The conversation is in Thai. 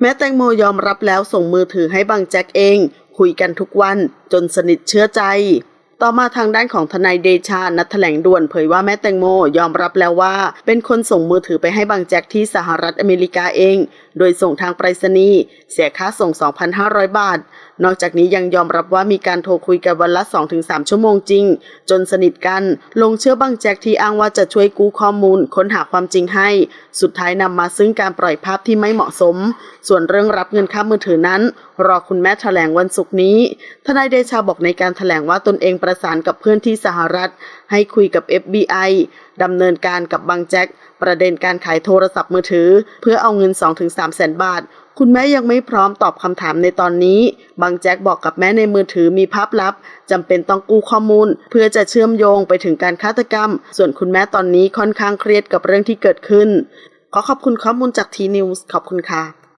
แม้แตงโมยอมรับแล้วส่งมือถือให้บังแจ็คเอง คุยกันทุกวันจนสนิทเชื่อใจ ต่อมาทางด้านของทนายเดชา นัดแถลงด่วนเผยว่าแม่แตงโมยอมรับแล้วว่า เป็นคนส่งมือถือไปให้บังแจ็คที่สหรัฐอเมริกาเอง โดยส่งทางไปรษณีย์เสียค่าส่ง 2,500 บาท นอกจากนี้ยังยอมรับว่ามีการโทรคุยกันวันละ 2-3 ชั่วโมงจริง จนสนิทกัน ลงเชื่อบังแจ็คที่อ้างว่าจะช่วยกู้ข้อมูล ค้นหาความจริงให้ สุดท้ายนำมาซึ่งการปล่อยภาพที่ไม่เหมาะสม ส่วนเรื่องรับเงินค่ามือถือนั้น รอคุณแม่แถลงวันศุกร์นี้ ทนายเดชาบอกในการแถลงว่าตนเองประสานกับเพื่อนที่สหรัฐ ให้คุยกับ FBI ดำเนินการกับบังแจ็คประเด็นการขายโทรศัพท์มือถือ เพื่อเอาเงิน 2-3แสนบาท คุณแม่ยังไม่พร้อมตอบคำถามในตอนนี้บางแจ็คบอกกับแม่ในมือถือมีภาพลับจำเป็นต้องกู้ข้อมูล เพื่อจะเชื่อมโยงไปถึงการฆาตกรรม ส่วนคุณแม่ตอนนี้ค่อนข้างเครียดกับเรื่องที่เกิดขึ้น ขอขอบคุณข้อมูลจากทีนิวส์ขอบคุณค่ะ